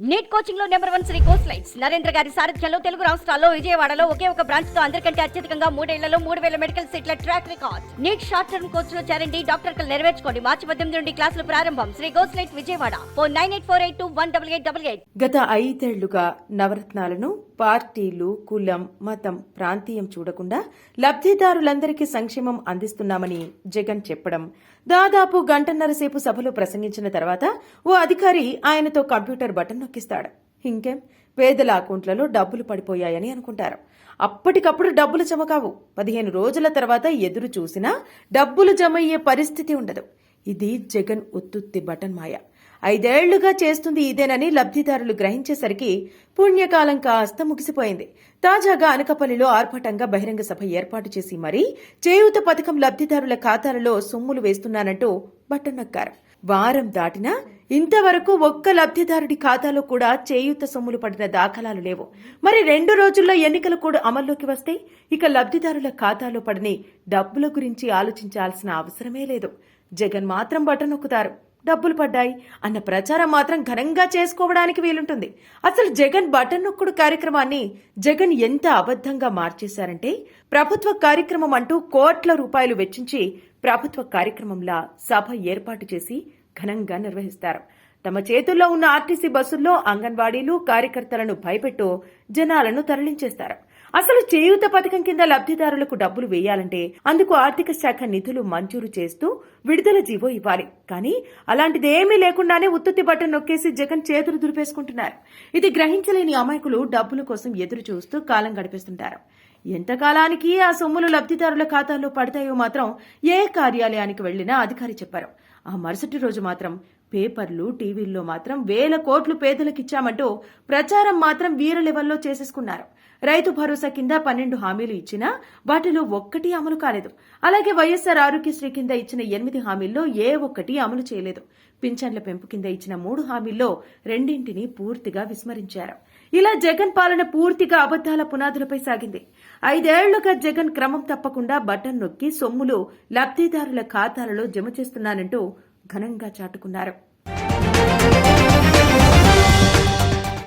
Neat కోచింగ్లో number one Sri course lights. Narendra గారి సారథ్యంలో తెలుగు రాష్ట్రాల్లో విజయవాడలో ఒకే ఒక బ్రాంచ్తో అందరికంటే అత్యధికంగా మూడేళ్ళలో మూడు వేల మెడికల్ సీట్ల track record. NEET short term కోర్స్లో చేరండి డాక్టర్ కలు నెరవేర్చుకోండి. మార్చి పద్దెనిమిది నుండి క్లాసులు ప్రారంభం. Sri course light Vijayawada. Four nine eight four eight two one double eight double eight. గత ఐదేళ్ళుగా నవరత్నాలను పార్టీలు కులం మతం ప్రాంతీయం చూడకుండా లబ్ధిదారులందరికీ సంక్షేమం అందిస్తున్నామని జగన్ చెప్పడం. దాదాపు గంటన్నర సేపు సభలో ప్రసంగించిన తర్వాత ఓ అధికారి ఆయనతో కంప్యూటర్ బటన్ నొక్కిస్తాడు. ఇంకేం? పేదల అకౌంట్లలో డబ్బులు పడిపోయాయని అనుకుంటారు. అప్పటికప్పుడు డబ్బులు జమ కావు. పదిహేను రోజుల తర్వాత ఎదురు చూసినా డబ్బులు జమ అయ్యే పరిస్థితి ఉండదు. ఇది జగన్ ఉత్తుత్తి బటన్ మాయ. ఐదేళ్ళుగా చేస్తుంది ఇదేనని లబ్ధిదారులు గ్రహించేసరికి పుణ్యకాలం కాస్త ముగిసిపోయింది. తాజాగా అనకపల్లిలో ఆర్భటంగా బహిరంగ సభ ఏర్పాటు చేసి మరీ చేయూత పథకం లబ్ధిదారుల ఖాతాలలో సొమ్ములు వేస్తున్నానంటూ బట్టన్ వారం దాటినా ఇంతవరకు ఒక్క లబ్ధిదారుడి ఖాతాలో కూడా చేయూత సొమ్ములు పడిన దాఖలాలు లేవు. మరి రెండు రోజుల్లో ఎన్నికలు కూడా అమల్లోకి వస్తే ఇక లబ్ధిదారుల ఖాతాలో పడని డబ్బుల గురించి ఆలోచించాల్సిన అవసరమే లేదు. జగన్ మాత్రం బటన్ నొక్కుతారు. డబ్బులు పడ్డాయి అన్న ప్రచారం మాత్రం ఘనంగా చేసుకోవడానికి వీలుంటుంది. అసలు జగన్ బటన్ నొక్కుడు కార్యక్రమాన్ని జగన్ ఎంత అబద్ధంగా మార్చేశారంటే ప్రభుత్వ కార్యక్రమం అంటూ కోట్ల రూపాయలు వెచ్చించి ప్రభుత్వ కార్యక్రమంలా సభ ఏర్పాటు చేసి ఘనంగా నిర్వహిస్తారు. తమ చేతుల్లో ఉన్న ఆర్టీసీ బస్సుల్లో అంగన్వాడీలు కార్యకర్తలను భయపెట్టు జనాలను తరలించేస్తారు. అసలు చేయూత పథకం కింద లబ్ధిదారులకు డబ్బులు వేయాలంటే అందుకు ఆర్థిక శాఖ నిధులు మంజూరు చేస్తూ విడుదల జీవో ఇవ్వాలి. కానీ అలాంటిది ఏమీ లేకుండానే ఉత్తుత్తి బట్టను నొక్కేసి జగన్ చేతులు దురిపేసుకుంటున్నారు ఇది గ్రహించలేని అమాయకులు డబ్బుల కోసం ఎదురు చూస్తూ కాలం గడిపేస్తుంటారు. ఎంతకాలానికి ఆ సొమ్ములు లబ్ధిదారుల ఖాతాల్లో పడతాయో మాత్రం ఏ కార్యాలయానికి వెళ్ళినా అధికారి చెప్పారు. ఆ మరుసటి రోజు మాత్రం పేపర్లు టీవీల్లో మాత్రం వేల కోట్లు పేదలకిచ్చామంటూ ప్రచారం మాత్రం వీర లెవెల్లో చేసేసుకున్నారు. రైతు భరోసా కింద పన్నెండు హామీలు ఇచ్చినా వాటిలో ఒక్కటి అమలు కాలేదు. అలాగే వైఎస్ఆర్ ఆరోగ్యశ్రీ కింద ఇచ్చిన ఎనిమిది హామీల్లో ఏ ఒక్కటి అమలు చేయలేదు. పింఛన్ల పెంపు కింద ఇచ్చిన మూడు హామీల్లో రెండింటిని పూర్తిగా విస్మరించారు. ఇలా జగన్ పాలన పూర్తిగా అబద్దాల పునాదులపై సాగింది. ఐదేళ్ళుగా జగన్ క్రమం తప్పకుండా బటన్ నొక్కి సొమ్ములు లబ్ధిదారుల ఖాతాలలో జమ చేస్తున్నానంటూ ఘనంగా చాటుకున్నారు